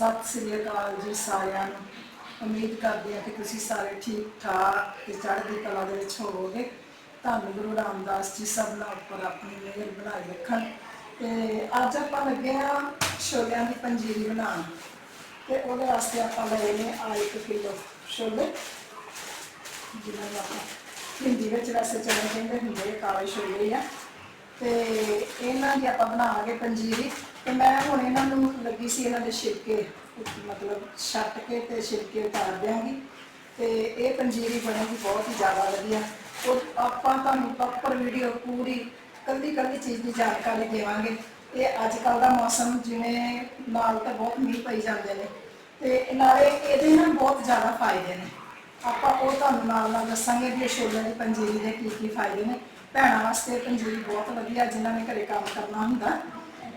ਸਤਿ ਸ੍ਰੀ ਅਕਾਲ ਜੀ ਸਾਰਿਆਂ ਨੂੰ। ਉਮੀਦ ਕਰਦੇ ਹਾਂ ਕਿ ਤੁਸੀਂ ਸਾਰੇ ਠੀਕ ਠਾਕ ਤੇ ਚੜ੍ਹਦੀ ਕਲਾ ਦੇ ਵਿੱਚ ਹੋਵੋਗੇ। ਧੰਨ ਗੁਰੂ ਰਾਮਦਾਸ ਜੀ ਸਭ ਨਾਲ ਉੱਪਰ ਆਪਣੀ ਮਿਹਰ ਬਣਾਈ ਰੱਖਣ। ਤੇ ਅੱਜ ਆਪਾਂ ਲੱਗੇ ਆ ਛੋਲਿਆਂ ਦੀ ਪੰਜੀਰੀ ਬਣਾਉਣ। ਤੇ ਉਹਦੇ ਵਾਸਤੇ ਆਪਾਂ ਲਏ ਨੇ ਆ 1 ਕਿਲੋ ਛੋਲੇ। ਜਿਹਨਾਂ ਨੂੰ ਆਪਾਂ ਹਿੰਦੀ ਵਿੱਚ ਵੈਸੇ ਚਨੇ ਕਹਿੰਦੇ ਹੁੰਦੇ ਆ, ਕਾਲੇ ਛੋਲੇ ਆ। ਤੇ ਇਹਨਾਂ ਦੀ ਆਪਾਂ ਬਣਾਵਾਂਗੇ ਪੰਜੀਰੀ। ਤੇ ਮੈਂ ਹੁਣ ਇਹਨਾਂ ਨੂੰ ਲੱਗੀ ਸੀ ਇਹਨਾਂ ਦੇ ਛਿਲਕੇ, ਮਤਲਬ ਛੱਟ ਕੇ ਤੇ ਛਿਲਕੇ ਉਤਾਰ ਦਿਆਂਗੀ। ਤੇ ਇਹ ਪੰਜੀਰੀ ਬਣੇਗੀ, ਬਹੁਤ ਹੀ ਜ਼ਿਆਦਾ ਵਧੀਆ। ਉਹ ਆਪਾਂ ਤੁਹਾਨੂੰ ਪ੍ਰੋਪਰ ਵੀਡੀਓ ਪੂਰੀ ਕੱਲੀ ਕੱਲੀ ਚੀਜ਼ ਦੀ ਜਾਣਕਾਰੀ ਦੇਵਾਂਗੇ। ਇਹ ਅੱਜ ਕੱਲ ਦਾ ਮੌਸਮ, ਜਿਵੇਂ ਨਾਲ ਤਾਂ ਬਹੁਤ ਮੀਂਹ ਪਈ ਜਾਂਦੇ ਨੇ। ਤੇ ਨਾਲੇ ਇਹਦੇ ਨਾਲ ਬਹੁਤ ਜ਼ਿਆਦਾ ਫਾਇਦੇ ਨੇ। ਆਪਾਂ ਉਹ ਤੁਹਾਨੂੰ ਨਾਲ ਨਾਲ ਦੱਸਾਂਗੇ ਵੀ ਇਹ ਛੋਲਿਆਂ ਦੀ ਪੰਜੀਰੀ ਦੇ ਕੀ ਕੀ ਫਾਇਦੇ ਨੇ। ਭੈਣਾਂ ਵਾਸਤੇ ਪੰਜੀਰੀ ਬਹੁਤ ਵਧੀਆ ਜਿਨ੍ਹਾਂ ਨੇ ਘਰੇ ਕੰਮ ਕਰਨਾ ਹੁੰਦਾ।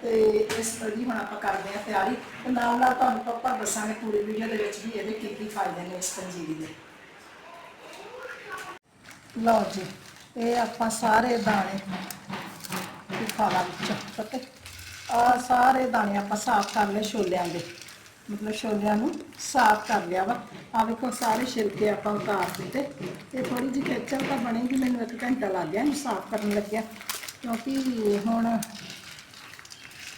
ਤੇ ਇਸ ਤਰ੍ਹਾਂ ਹੁਣ ਆਪਾਂ ਕਰਦੇ ਹਾਂ ਤਿਆਰੀ। ਤੇ ਨਾਲ ਨਾਲ ਤੁਹਾਨੂੰ ਪਾਪਾ ਦੱਸਾਂਗੇ ਪੂਰੀ ਵੀਡੀਓ ਦੇ ਵਿੱਚ ਵੀ ਇਹਦੇ ਕੀ ਕੀ ਫਾਇਦੇ ਨੇ ਇਸ ਪੰਜੀਰੀ ਦੇ। ਲਓ ਜੀ, ਇਹ ਆਪਾਂ ਸਾਰੇ ਦਾਣੇ ਫਾਲਾ ਵਿੱਚ ਪੱਤੇ ਆ ਸਾਰੇ ਦਾਣੇ ਆਪਾਂ ਸਾਫ਼ ਕਰ ਲਏ ਛੋਲਿਆਂ ਦੇ। ਮਤਲਬ ਛੋਲਿਆਂ ਨੂੰ ਸਾਫ਼ ਕਰ ਲਿਆ ਵਾ। ਆ ਵੇਖੋ, ਸਾਰੇ ਛਿਲਕੇ ਆਪਾਂ ਉਤਾਰ ਦਿੱਤੇ। ਤੇ ਥੋੜੀ ਜਿਹੀ ਖੇਚਲ ਤਾਂ ਬਣੇਗੀ, ਮੈਨੂੰ ਇੱਕ ਘੰਟਾ ਲੱਗ ਗਿਆ ਇਹਨੂੰ ਸਾਫ਼ ਕਰਨ ਲੱਗਿਆ। ਕਿਉਂਕਿ ਹੁਣ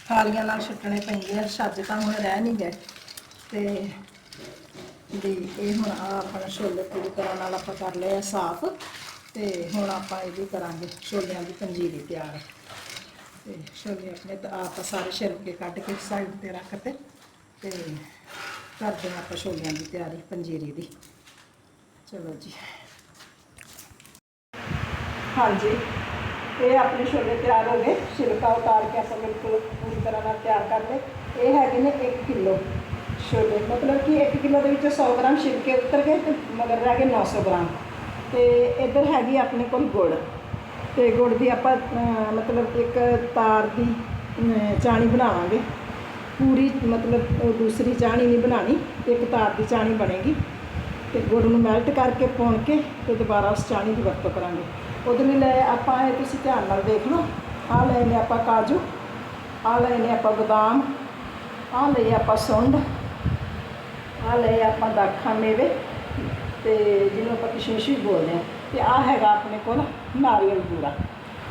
ਥਾਲੀਆਂ ਨਾਲ ਛੁੱਟਣੇ ਪੈਂਦੇ ਆ, ਛੱਜ ਤਾਂ ਹੁਣ ਰਹਿ ਨਹੀਂ ਗਏ। ਤੇ ਵੀ ਇਹ ਹੁਣ ਆ ਆਪਣਾ ਛੋਲੇ ਪੂਰੀ ਤਰ੍ਹਾਂ ਨਾਲ ਆਪਾਂ ਕਰ ਲਏ ਆ ਸਾਫ਼। ਤੇ ਹੁਣ ਆਪਾਂ ਇਹ ਵੀ ਕਰਾਂਗੇ, ਛੋਲਿਆਂ ਦੀ ਪੰਜੀਰੀ ਤਿਆਰ। ਤੇ ਛੋਲੇ ਆਪਣੇ ਤਾਂ ਆਪਾਂ ਸਾਰੇ ਛਿਲਕੇ ਕੱਢ ਕੇ ਸਾਈਡ ਤੇ ਰੱਖ ਤੇ। ਕਰਦੇ ਹਾਂ ਆਪਾਂ ਛੋਲਿਆਂ ਦੀ ਤਿਆਰੀ, ਪੰਜੀਰੀ ਦੀ। ਚਲੋ ਜੀ। ਹਾਂਜੀ। ਇਹ ਆਪਣੇ ਛੋਲੇ ਤਿਆਰ ਹੋ ਗਏ। ਛਿਲਕਾ ਉਤਾਰ ਕੇ ਆਪਾਂ ਬਿਲਕੁਲ ਪੂਰੀ ਤਰ੍ਹਾਂ ਨਾਲ ਤਿਆਰ ਕਰ ਲਏ। ਇਹ ਹੈਗੇ ਨੇ 1 ਕਿਲੋ ਛੋਲੇ। ਮਤਲਬ ਕਿ 1 ਕਿਲੋ ਦੇ ਵਿੱਚੋਂ 100 ਗ੍ਰਾਮ ਛਿਲਕੇ ਉਤਰ ਗਏ ਤੇ ਮਗਰ ਰਹਿ ਗਏ 900 ਗ੍ਰਾਮ। ਤੇ ਇੱਧਰ ਹੈਗੀ ਆਪਣੇ ਕੋਲ ਗੁੜ। ਤੇ ਗੁੜ ਦੀ ਆਪਾਂ ਮਤਲਬ ਇੱਕ ਤਾਰ ਦੀ ਚਾਣੀ ਬਣਾਵਾਂਗੇ। ਪੂਰੀ ਮਤਲਬ ਦੂਸਰੀ ਚਾਹਣੀ ਨਹੀਂ ਬਣਾਣੀ ਇੱਕ ਤਾਰ ਦੀ ਚਾਣੀ ਬਣੇਗੀ। ਤੇ ਗੁੜ ਨੂੰ ਮੈਲਟ ਕਰਕੇ ਪਾਉਣ ਕੇ ਤੇ ਦੁਬਾਰਾ ਉਸ ਚਾਹਣੀ ਦੀ ਵਰਤੋਂ ਕਰਾਂਗੇ। ਉਹਦੇ ਲਈ ਲੈ ਆਪਾਂ ਇਹ ਤੁਸੀਂ ਧਿਆਨ ਨਾਲ ਦੇਖ ਲਓ। ਆਹ ਲਏ ਨੇ ਆਪਾਂ ਕਾਜੂ, ਆਹ ਲਏ ਨੇ ਆਪਾਂ ਬਦਾਮ, ਆਹ ਲਈ ਆਪਾਂ ਸੁੰਡ, ਆਹ ਲਏ ਆਪਾਂ ਦਾਖਾਂ ਮੇਵੇ ਤੇ ਜਿਹਨੂੰ ਆਪਾਂ ਕਿਸ਼ਮਿਸ਼ ਵੀ ਬੋਲਦੇ ਆ ਤੇ ਆਹ ਹੈਗਾ ਆਪਣੇ ਕੋਲ ਨਾਰੀਅਲ ਬੂਰਾ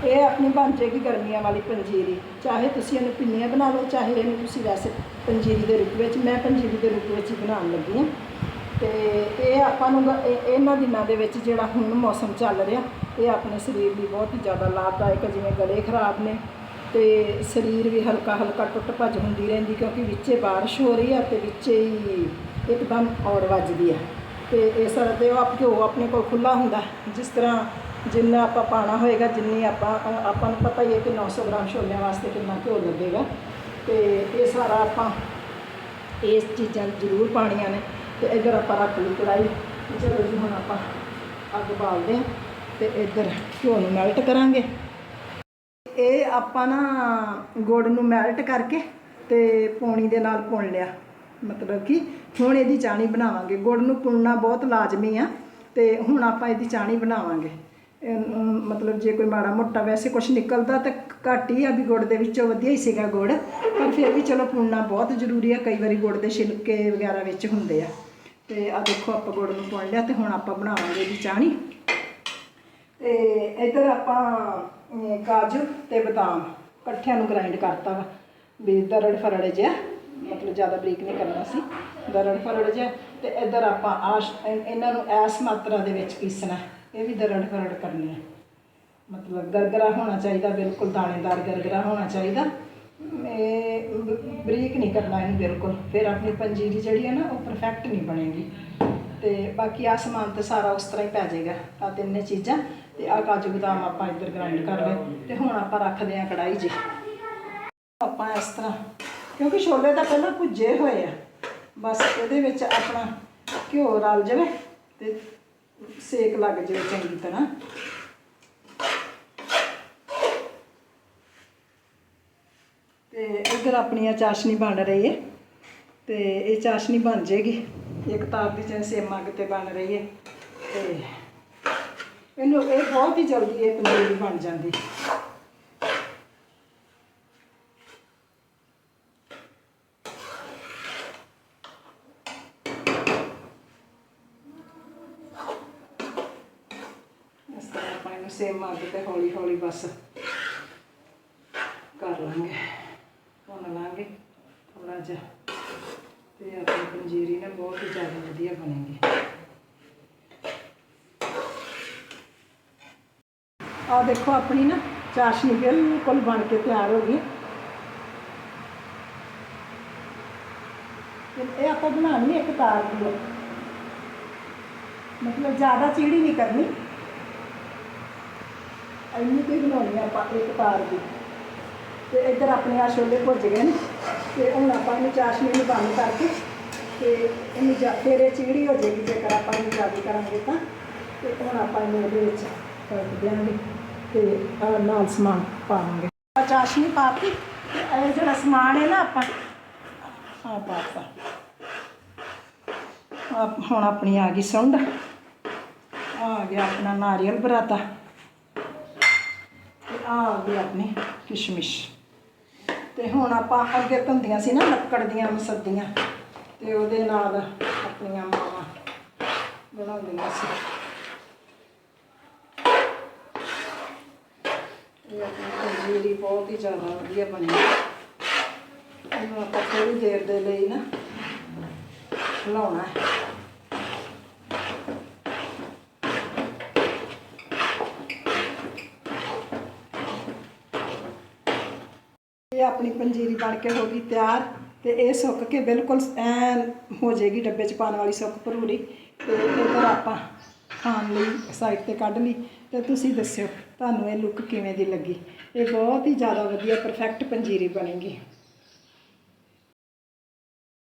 ਇਹ ਆਪਣੀ ਬਣ ਜਾਏਗੀ ਗਰਮੀਆਂ ਵਾਲੀ ਪੰਜੀਰੀ। ਚਾਹੇ ਤੁਸੀਂ ਇਹਨੂੰ ਪਿੰਨੀਆਂ ਬਣਾ ਲਓ, ਚਾਹੇ ਇਹਨੂੰ ਤੁਸੀਂ ਵੈਸੇ ਪੰਜੀਰੀ ਦੇ ਰੂਪ ਵਿੱਚ, ਮੈਂ ਪੰਜੀਰੀ ਦੇ ਰੂਪ ਵਿੱਚ ਹੀ ਬਣਾਉਣ ਲੱਗੀ ਹਾਂ। ਤੇ ਇਹ ਆਪਾਂ ਨੂੰ ਇਹ- ਇਹਨਾਂ ਦਿਨਾਂ ਦੇ ਵਿੱਚ ਜਿਹੜਾ ਹੁਣ ਮੌਸਮ ਚੱਲ ਰਿਹਾ, ਇਹ ਆਪਣੇ ਸਰੀਰ ਲਈ ਬਹੁਤ ਹੀ ਜ਼ਿਆਦਾ ਲਾਭਦਾਇਕ ਹੈ ਜਿਵੇਂ ਗਲੇ ਖਰਾਬ ਨੇ ਤੇ ਸਰੀਰ ਵੀ ਹਲਕਾ ਹਲਕਾ ਟੁੱਟ ਭੱਜ ਹੁੰਦੀ ਰਹਿੰਦੀ, ਕਿਉਂਕਿ ਵਿੱਚੇ ਬਾਰਿਸ਼ ਹੋ ਰਹੀ ਹੈ ਤੇ ਵਿੱਚੇ ਹੀ ਇੱਕਦਮ ਔੜ ਵੱਜਦੀ ਹੈ ਤੇ ਇਸ ਤਰ੍ਹਾਂ ਤੇ ਉਹ ਆਪਣੇ ਕੋਲ ਖੁੱਲਾ ਹੁੰਦਾ, ਜਿਸ ਤਰ੍ਹਾਂ ਜਿੰਨਾ ਆਪਾਂ ਪਾਣਾ ਹੋਏਗਾ, ਜਿੰਨੀ ਆਪਾਂ ਆਪਾਂ ਨੂੰ ਪਤਾ ਹੀ ਹੈ ਕਿ 900 ਗ੍ਰਾਮ ਛੋਲਿਆਂ ਵਾਸਤੇ ਕਿੰਨਾ ਘਿਓ ਲੱਗੇਗਾ। ਤੇ ਇਹ ਸਾਰਾ ਆਪਾਂ ਇਸ ਚੀਜ਼ਾਂ ਜ਼ਰੂਰ ਪਾਣੀਆਂ ਨੇ। ਤੇ ਇੱਧਰ ਆਪਾਂ ਰੱਖ ਲਈ ਕੜਾਈ ਚਲੋ ਜੀ, ਹੁਣ ਆਪਾਂ ਅੱਗ ਬਾਲਦੇ ਹਾਂ ਤੇ ਇੱਧਰ ਘਿਓ ਨੂੰ ਮੈਲਟ ਕਰਾਂਗੇ। ਇਹ ਆਪਾਂ ਨਾ ਗੁੜ ਨੂੰ ਮੈਲਟ ਕਰਕੇ ਤੇ ਪੌਣੀ ਦੇ ਨਾਲ ਪੁਣ ਲਿਆ। ਮਤਲਬ ਕਿ ਹੁਣ ਇਹਦੀ ਚਾਣੀ ਬਣਾਵਾਂਗੇ। ਗੁੜ ਨੂੰ ਪੁਣਨਾ ਬਹੁਤ ਲਾਜ਼ਮੀ ਆ। ਤੇ ਹੁਣ ਆਪਾਂ ਇਹਦੀ ਚਾਣੀ ਬਣਾਵਾਂਗੇ। ਮਤਲਬ ਜੇ ਕੋਈ ਮਾੜਾ ਮੋਟਾ ਵੈਸੇ ਕੁਝ ਨਿਕਲਦਾ ਤਾਂ ਘੱਟ ਹੀ ਆ ਵੀ ਗੁੜ ਦੇ ਵਿੱਚੋਂ ਵਧੀਆ ਹੀ ਸੀਗਾ ਗੁੜ, ਪਰ ਫਿਰ ਵੀ ਚਲੋ ਪੁਣਨਾ ਬਹੁਤ ਜ਼ਰੂਰੀ ਆ, ਕਈ ਵਾਰੀ ਗੁੜ ਦੇ ਛਿਲਕੇ ਵਗੈਰਾ ਵਿੱਚ ਹੁੰਦੇ ਆ। ਤੇ ਆ ਦੇਖੋ ਆਪਾਂ ਗੁੜ ਨੂੰ ਪੁਣ ਲਿਆ ਤੇ ਹੁਣ ਆਪਾਂ ਬਣਾਵਾਂਗੇ ਇਹਦੀ ਚਾਣੀ ਤੇ ਇੱਧਰ ਆਪਾਂ ਕਾਜੂ ਤੇ ਬਦਾਮ ਇਕੱਠਿਆਂ ਨੂੰ ਗ੍ਰਾਈਂਡ ਕਰਤਾ ਵਾ, ਵੀ ਦਰੜ ਫਰੜ ਜਿਹਾ, ਮਤਲਬ ਜ਼ਿਆਦਾ ਬਰੀਕ ਨਹੀਂ ਕਰਨਾ ਸੀ, ਦਰੜ ਫਰੜ ਜਿਹਾ, ਤੇ ਇੱਧਰ ਆਪਾਂ ਆਸ਼ ਇਹਨਾਂ ਨੂੰ ਐਸ ਮਾਤਰਾ ਦੇ ਵਿੱਚ ਪੀਸਣਾ। ਇਹ ਵੀ ਦਰੜ ਫਰੜ ਕਰਨੀ ਹੈ। ਮਤਲਬ ਗਰਗਰਾ ਹੋਣਾ ਚਾਹੀਦਾ, ਬਿਲਕੁਲ ਦਾਣੇਦਾਰ ਗਰਗਰਾ ਹੋਣਾ ਚਾਹੀਦਾ। ਇਹ ਬਰੀਕ ਨਹੀਂ ਕਰਨਾ ਇਹਨੂੰ ਬਿਲਕੁਲ। ਫਿਰ ਆਪਣੀ ਪੰਜੀਰੀ ਜਿਹੜੀ ਹੈ ਨਾ, ਉਹ ਪਰਫੈਕਟ ਨਹੀਂ ਬਣੇਗੀ। ਤੇ ਬਾਕੀ ਆ ਸਮਾਨ ਤੇ ਸਾਰਾ ਉਸ ਤਰ੍ਹਾਂ ਹੀ ਪੈ ਜਾਏਗਾ ਆ ਤਿੰਨੇ ਚੀਜ਼ਾਂ। ਤੇ ਆ ਕਾਜੂ ਬਦਾਮ ਆਪਾਂ ਇੱਧਰ ਗ੍ਰਾਈਂਡ ਕਰ ਲਏ। ਤੇ ਹੁਣ ਆਪਾਂ ਰੱਖਦੇ ਆ ਕੜਾਈ 'ਚ ਆਪਾਂ ਇਸ ਤਰ੍ਹਾਂ, ਕਿਉਂਕਿ ਛੋਲੇ ਤਾਂ ਪਹਿਲਾਂ ਭੁੱਜੇ ਹੋਏ ਆ। ਬਸ ਇਹਦੇ ਵਿੱਚ ਆਪਣਾ ਘਿਓ ਰਲ ਜਾਵੇ ਤੇ ਸੇਕ ਲੱਗ ਜਾਵੇ ਚੰਗੀ ਤਰ੍ਹਾਂ। ਤੇ ਇੱਧਰ ਆਪਣੀ ਆ ਚਾਸ਼ਨੀ ਬਣ ਰਹੀ ਹੈ ਤੇ ਇਹ ਚਾਸ਼ਨੀ ਬਣ ਜਾਏਗੀ ਇੱਕ ਤਾਰ ਦੀ ਜਿਵੇਂ ਸੇਮ ਅੱਗ ਤੇ ਬਣ ਰਹੀ ਹੈ ਤੇ ਇਹਨੂੰ ਇਹ ਬਹੁਤ ਹੀ ਜਲਦੀ ਇਹ ਪਨੀਰ ਬਣ ਜਾਂਦੀ। ਇਹਨੂੰ ਸੇਮ ਅੱਗ ਤੇ ਹੌਲੀ ਹੌਲੀ ਬਸ ਕਰ ਲਾਂਗੇ ਭੁੰਨ ਲਾਂਗੇ ਥੋੜਾ ਜਿਹਾ ਤੇ ਆਪਣੀ ਪੰਜੀਰੀ ਨਾ ਬਹੁਤ ਹੀ ਜ਼ਿਆਦਾ ਵਧੀਆ ਬਣੇਗੀ ਆ ਦੇਖੋ ਆਪਣੀ ਨਾ ਚਾਸ਼ਨੀ ਬਿਲਕੁਲ ਬਣ ਕੇ ਤਿਆਰ ਹੋ ਗਈ ਤੇ ਇਹ ਆਪਾਂ ਬਣਾਉਣੀ ਇੱਕ ਤਾਰ ਦੀ ਹੈ। ਮਤਲਬ ਜ਼ਿਆਦਾ ਚੀੜੀ ਨਹੀਂ ਕਰਨੀ ਇੰਨੀ ਕੋਈ ਬਣਾਉਣੀ ਆ ਆਪਾਂ ਇੱਕ ਤਾਰ ਦੀ। ਤੇ ਇੱਧਰ ਆਪਣੇ ਆ ਛੋਲੇ ਭੁੱਜ ਗਏ ਨੇ। ਤੇ ਹੁਣ ਆਪਾਂ ਇਹਨੂੰ ਚਾਸ਼ਨੀ ਨੂੰ ਬੰਦ ਕਰਕੇ ਤੇ ਇਹਨੂੰ ਜਾ ਫਿਰ ਇਹ ਚੀੜੀ ਹੋ ਜਾਏਗੀ, ਜੇਕਰ ਆਪਾਂ ਇਹਨੂੰ ਜ਼ਿਆਦਾ ਕਰਾਂਗੇ ਤਾਂ। ਤੇ ਹੁਣ ਆਪਾਂ ਇਹਨੂੰ ਇਹਦੇ ਵਿੱਚ ਕੱਟ ਦਿਆਂਗੇ ਤੇ ਆਹ ਨਾਲ ਸਮਾਨ ਪਾਵਾਂਗੇ। ਆਹ ਚਾਸ਼ਨੀ ਪਾਤੀ ਤੇ ਇਹ ਜਿਹੜਾ ਸਮਾਨ ਹੈ ਨਾ ਆਪਾਂ ਆ ਪਾਤਾ। ਹੁਣ ਆਪਣੀ ਆ ਗਈ ਸੁੰਡ। ਆ ਗਿਆ ਆਪਣਾ ਨਾਰੀਅਲ ਬਰਾਤਾ। ਆ ਆ ਗਈ ਆਪਣੀ, ਕਿਸ਼ਮਿਸ਼। ਤੇ ਹੁਣ ਆਪਾਂ ਅੱਗੇ ਧੰਦੀਆਂ ਸੀ ਨਾ, ਲੱਕੜ ਦੀਆਂ ਮਸੱਦੀਆਂ। ਤੇ ਉਹਦੇ ਨਾਲ ਆਪਣੀਆਂ ਮਾਵਾਂ ਬਣਾਉਂਦੀਆਂ ਸੀ। ਇਹ ਆਪਣੀ ਪੰਜੀਰੀ ਬਹੁਤ ਹੀ ਜ਼ਿਆਦਾ ਵਧੀਆ ਬਣੀ। ਇਹਨੂੰ ਆਪਾਂ ਥੋੜੀ ਦੇਰ ਦੇ ਲਈ ਨਾ ਹਿਲਾਉਣਾ ਹੈ। ਇਹ ਆਪਣੀ ਪੰਜੀਰੀ ਬਣ ਕੇ ਹੋ ਗਈ ਤਿਆਰ ਤੇ ਇਹ ਸੁੱਕ ਕੇ ਬਿਲਕੁਲ ਐਨ ਹੋ ਜਾਏਗੀ ਡੱਬੇ 'ਚ ਪਾਉਣ ਵਾਲੀ ਸੁੱਕ ਭਰੂਰੀ ਤੇ ਇਧਰ ਆਪਾਂ ਖਾਣ ਲਈ ਸਾਈਡ ਤੇ ਕੱਢ ਲਈ ਤੇ ਤੁਸੀਂ ਦੱਸਿਓ ਤੁਹਾਨੂੰ ਇਹ ਲੁੱਕ ਕਿਵੇਂ ਦੀ ਲੱਗੀ। ਇਹ ਬਹੁਤ ਹੀ ਜ਼ਿਆਦਾ ਵਧੀਆ ਪਰਫੈਕਟ ਪੰਜੀਰੀ ਬਣੇਗੀ।